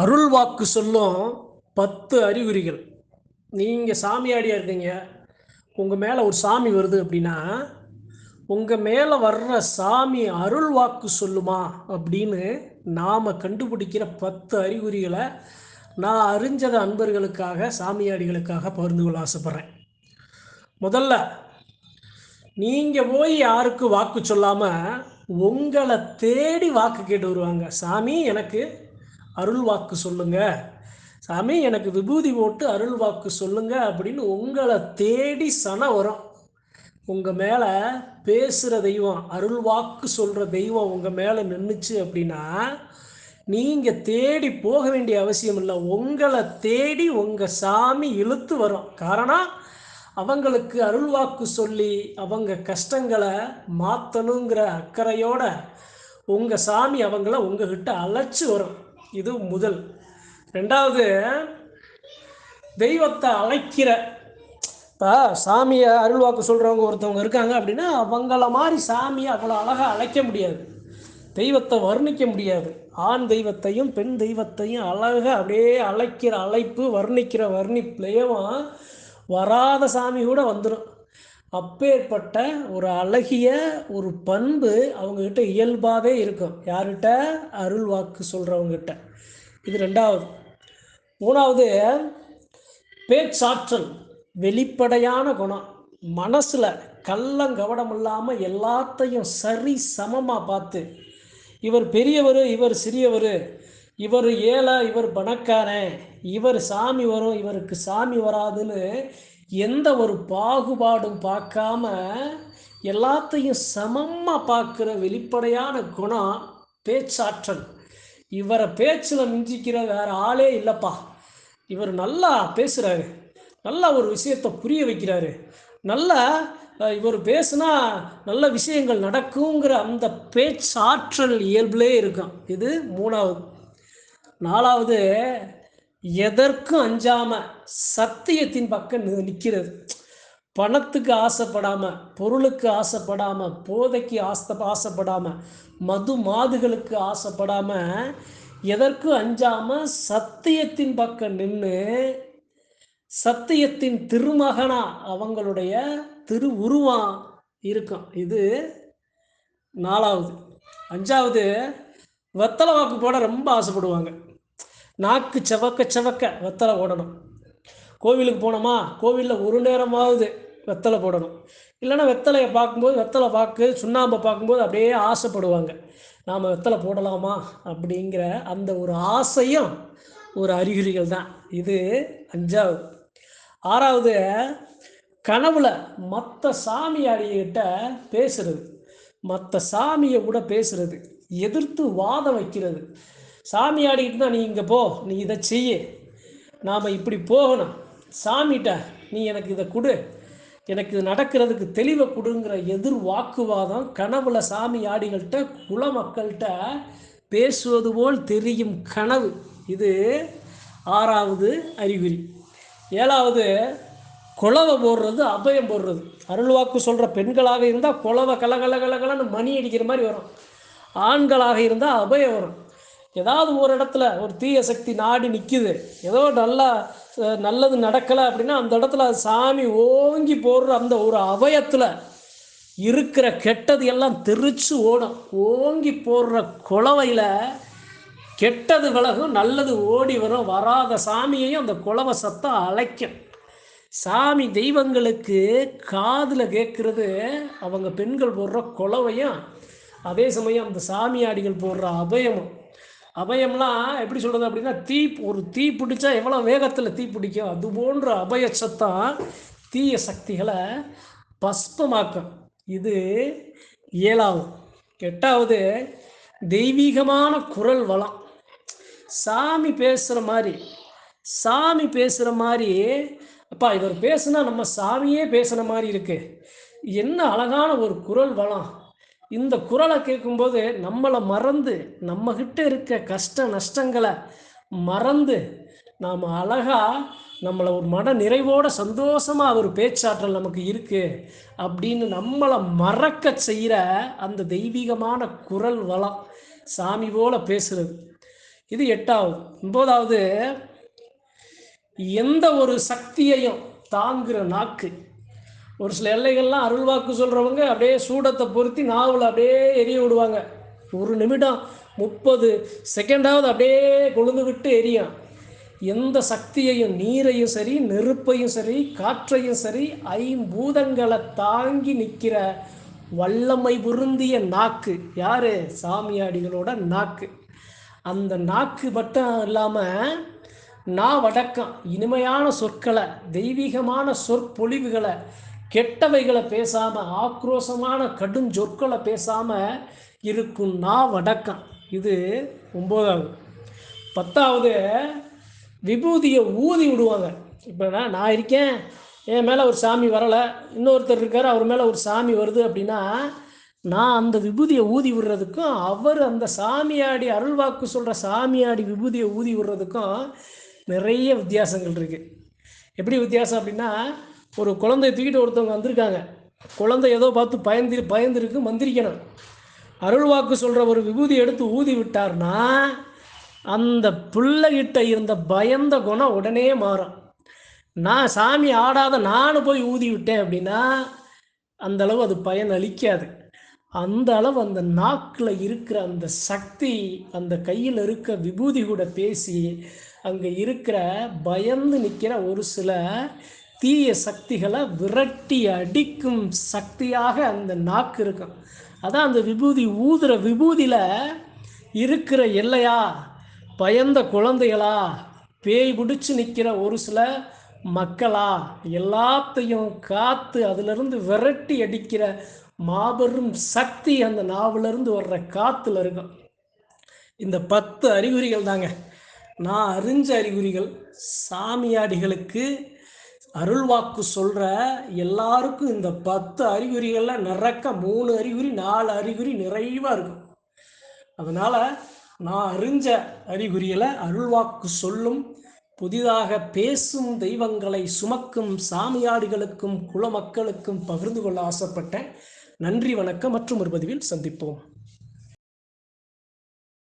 அருள் வாக்கு சொல்லும் பத்து அறிகுறிகள். நீங்கள் சாமியாடியாக இருக்கீங்க உங்கள் மேலே ஒரு சாமி வருது அப்படின்னா உங்கள் மேலே வர்ற சாமி அருள் வாக்கு சொல்லுமா அப்படின்னு நாம் கண்டுபிடிக்கிற பத்து அறிகுறிகளை நான் அறிஞ்சத அன்பர்களுக்காக சாமியாடிகளுக்காக பகிர்ந்து கொள்ள ஆசைப்பட்றேன். முதல்ல நீங்கள் போய் யாருக்கும் வாக்கு சொல்லாமல் உங்களை தேடி வாக்கு கேட்டு வருவாங்க. சாமி எனக்கு அருள் வாக்கு சொல்லுங்க. சாமி எனக்கு விபூதி போட்டு அருள் வாக்கு சொல்லுங்க அப்படின்னு உங்களை தேடி சன வரும். உங்கள் மேலே பேசுகிற தெய்வம் அருள் வாக்கு சொல்கிற தெய்வம் உங்கள் மேலே நின்றுச்சு அப்படின்னா நீங்கள் தேடி போக வேண்டிய அவசியம் இல்லை. உங்களை தேடி உங்கள் சாமி இழுத்து வரும். காரணம் அவங்களுக்கு அருள் வாக்கு சொல்லி அவங்க கஷ்டங்களை மாற்றணுங்கிற அக்கறையோட உங்கள் சாமி அவங்கள உங்ககிட்ட அழைச்சி வரும். இது முதல். ரெண்டாவது தெய்வத்தை அழைக்கிற. இப்போ சாமியை அருள்வாக்கு சொல்கிறவங்க ஒருத்தவங்க இருக்காங்க அப்படின்னா அவங்கள மாதிரி சாமியை அவ்வளோ அழகாக அழைக்க முடியாது. தெய்வத்தை வர்ணிக்க முடியாது. ஆண் தெய்வத்தையும் பெண் தெய்வத்தையும் அழகாக அப்படியே அழைக்கிற அழைப்பு வர்ணிக்கிற வர்ணிப்புலேயும் வராத சாமி கூட வந்துடும் அப்பேற்பட்ட ஒரு அழகிய ஒரு பண்பு அவங்கக்கிட்ட இயல்பாகவே இருக்கும். யார்கிட்ட? அருள் வாக்கு சொல்கிறவங்ககிட்ட இது ரெண்டாவது. மூணாவது பேச்சாற்றல் வெளிப்படையான குணம். மனசில் கள்ளங்கவடம் இல்லாமல் எல்லாத்தையும் சரி சமமாக பார்த்து இவர் பெரியவர் இவர் சிறியவர் இவர் ஏழை இவர் பணக்காரன் இவர் சாமி வரும் இவருக்கு சாமி வராதுன்னு எந்த ஒரு பாகுபாடும் பார்க்காம எல்லாத்தையும் சமமாக பார்க்குற வெளிப்படையான குணம் பேச்சாற்றல். இவரை பேச்சில் மிஞ்சிக்கிற வேற ஆளே இல்லைப்பா. இவர் நல்லா பேசுகிறாரு நல்லா ஒரு விஷயத்தை புரிய வைக்கிறாரு. நல்லா இவர் பேசுனா நல்ல விஷயங்கள் நடக்குங்கிற அந்த பேச்சாற்றல் இயல்புலே இருக்கும் இது மூணாவது. நாலாவது எதற்கும் அஞ்சாம சத்தியத்தின் பக்கம் நிற்கிறது பணத்துக்கு ஆசைப்படாம பொருளுக்கு ஆசைப்படாம போதைக்கு ஆசை ஆசைப்படாம மது மாதுகளுக்கு ஆசைப்படாம எதற்கும் அஞ்சாம சத்தியத்தின் பக்கம் நின்று சத்தியத்தின் திருமகனா அவங்களுடைய திரு உருவம் இருக்கும். இது நாலாவது. அஞ்சாவது வெத்தலை வாக்கு போட ரொம்ப ஆசைப்படுவாங்க. நாக்கு செவக்க செவக்க வெத்தலை போடணும். கோவிலுக்கு போனோமா? கோவிலில் ஒரு நேரமாவது வெத்தலை போடணும். இல்லைன்னா வெத்தலையை பார்க்கும்போது வெத்தலை பார்க்கு சுண்ணாம்பை பார்க்கும்போது அப்படியே ஆசைப்படுவாங்க. நாம் வெத்தலை போடலாமா? அப்படிங்கிற அந்த ஒரு ஆசையும் ஒரு அறிகுறிகள் தான். இது அஞ்சாவது. ஆறாவது கனவுல மற்ற சாமியாடிகிட்ட பேசுறது. மற்ற சாமியை கூட பேசுறது. எதிர்த்து வாதம் வைக்கிறது. சாமி ஆடிக்கிட்டு தான் நீ இங்கே போ நீ இதை செய்ய. நாம் இப்படி போகணும். சாமிகிட்ட நீ எனக்கு இதை கொடு. எனக்கு இது நடக்கிறதுக்கு தெளிவை கொடுங்கிற எதிர் வாக்குவாதம் கனவுல சாமி ஆடிகள்கிட்ட குல மக்கள்கிட்ட பேசுவது போல் தெரியும் கனவு. இது ஆறாவது அறிகுறி. ஏழாவது குலவை போடுறது அபயம் போடுறது. அருள்வாக்கு சொல்கிற பெண்களாக இருந்தால் குளவை கலகல கலகலன்னு மணி அடிக்கிற மாதிரி வரும். ஆண்களாக இருந்தால் அபயம் வரும். ஏதாவது ஒரு இடத்துல ஒரு தீய சக்தி நாடி நிற்கிது ஏதோ நல்லா நல்லது நடக்கலை அப்படின்னா அந்த இடத்துல சாமி ஓங்கி போடுற அந்த ஒரு அபயத்தில் இருக்கிற கெட்டது எல்லாம் தெரிச்சு ஓடும். ஓங்கி போடுற குளவையில் கெட்டது விலகும் நல்லது ஓடி வரும். வராத சாமியையும் அந்த குளவை சத்தம் அழைக்கும். சாமி தெய்வங்களுக்கு காதில் கேட்குறது அவங்க பெண்கள் போடுற குளவையும் அதே சமயம் அந்த சாமியாடிகள் போடுற அபயமும். அபயம்லாம் எப்படி சொல்கிறது அப்படின்னா தீ ஒரு தீ பிடிச்சா எவ்வளோ வேகத்தில் தீ பிடிக்கும்? அது போன்ற அபய சத்தம் தீய சக்திகளை பஸ்பமாக்கும் இது ஏழாவது. எட்டாவது தெய்வீகமான குரல் வளம். சாமி பேசுகிற மாதிரி சாமி பேசுகிற மாதிரி அப்பா இவர் பேசுனா நம்ம சாமியே பேசுகிற மாதிரி இருக்குது என்ன அழகான ஒரு குரல் வளம். இந்த குரலை கேட்கும்போது நம்மளை மறந்து நம்மக்கிட்ட இருக்க கஷ்ட நஷ்டங்களை மறந்து நாம் அழகாக நம்மளை ஒரு மன நிறைவோட சந்தோஷமாக அவர் பேச்சாற்றல் நமக்கு இருக்குது அப்படின்னு நம்மளை மறக்க செய்கிற அந்த தெய்வீகமான குரல் வளம் சாமி போல பேசுறது. இது எட்டாவது. ஒன்பதாவது எந்த ஒரு சக்தியையும் தாங்குகிற நாக்கு. ஒரு சில எல்லைகள்லாம் அருள்வாக்கு சொல்கிறவங்க அப்படியே சூடத்தை பொருத்தி நாவில் அப்படியே எரிய விடுவாங்க. ஒரு நிமிடம் முப்பது செகண்டாவது அப்படியே கொழுந்து விட்டு எரியும். எந்த சக்தியையும் நீரையும் சரி நெருப்பையும் சரி காற்றையும் சரி ஐம்பூதங்களை தாங்கி நிற்கிற வல்லமை பொருந்திய நாக்கு. யாரு? சாமியாடிகளோட நாக்கு. அந்த நாக்கு மட்டும் இல்லாமல் நான் வடக்கம் இனிமையான சொற்களை தெய்வீகமான சொற்பொழிவுகளை கெட்டவைகளை பேசாமல் ஆக்ரோஷமான கடும் சொற்களை பேசாமல் இருக்கும் நான் வடக்கம். இது ஒம்போதாவது. பத்தாவது விபூதியை ஊதி விடுவாங்க. இப்போ நான் நான் இருக்கேன் என் மேலே ஒரு சாமி வரலை இன்னொருத்தர் இருக்கார் அவர் மேலே ஒரு சாமி வருது அப்படின்னா நான் அந்த விபூதியை ஊதி விடுறதுக்கும் அவர் அந்த சாமியாடி அருள்வாக்கு சொல்கிற சாமியாடி விபூதியை ஊதி விடுறதுக்கும் நிறைய வித்தியாசங்கள் இருக்குது எப்படி வித்தியாசம் அப்படின்னா ஒரு குழந்தைய தூக்கிட்டு ஒருத்தவங்க வந்திருக்காங்க. குழந்தை ஏதோ பார்த்து பயந்து பயந்துருக்கு மந்திரிக்கணும். அருள்வாக்கு சொல்கிற ஒரு விபூதி எடுத்து ஊதி விட்டார்னா அந்த பிள்ளைகிட்ட இருந்த பயந்த குணம் உடனே மாறும். நான் சாமி ஆடாத நானும் போய் ஊதி விட்டேன் அப்படின்னா அந்த அளவு அது பயன் அளிக்காது. அந்த அளவு அந்த நாக்கில் இருக்கிற அந்த சக்தி அந்த கையில் இருக்க விபூதி கூட பேசி அங்கே இருக்கிற பயந்து நிற்கிற ஒரு சில தீய சக்திகளை விரட்டி அடிக்கும் சக்தியாக அந்த நாக்கு இருக்கும். அதான் அந்த விபூதி ஊதுற விபூதியில் இருக்கிற எல்லையா? பயந்த குழந்தைகளா? பேய் பிடிச்சி நிற்கிற ஒரு சில மக்களா? எல்லாத்தையும் காத்து அதிலிருந்து விரட்டி அடிக்கிற மாபெரும் சக்தி அந்த நாவிலிருந்து வர்ற காத்துல இருக்கும். இந்த பத்து அறிகுறிகள் தாங்க. நான் அறிஞ்ச அறிகுறிகள் சாமியாடிகளுக்கு அருள்வாக்கு சொல்கிற எல்லாருக்கும் இந்த பத்து அறிகுறிகளில் நிறக்க மூணு அறிகுறி நாலு அறிகுறி நிறைவாக இருக்கும். அதனால் நான் அறிஞ்ச அறிகுறிகளை அருள்வாக்கு சொல்லும் புதிதாக பேசும் தெய்வங்களை சுமக்கும் சாமியாடிகளுக்கும் குல மக்களுக்கும் பகிர்ந்து கொள்ள ஆசைப்பட்டேன். நன்றி வணக்கம் மற்றும் ஒரு பதிவில் சந்திப்போம்.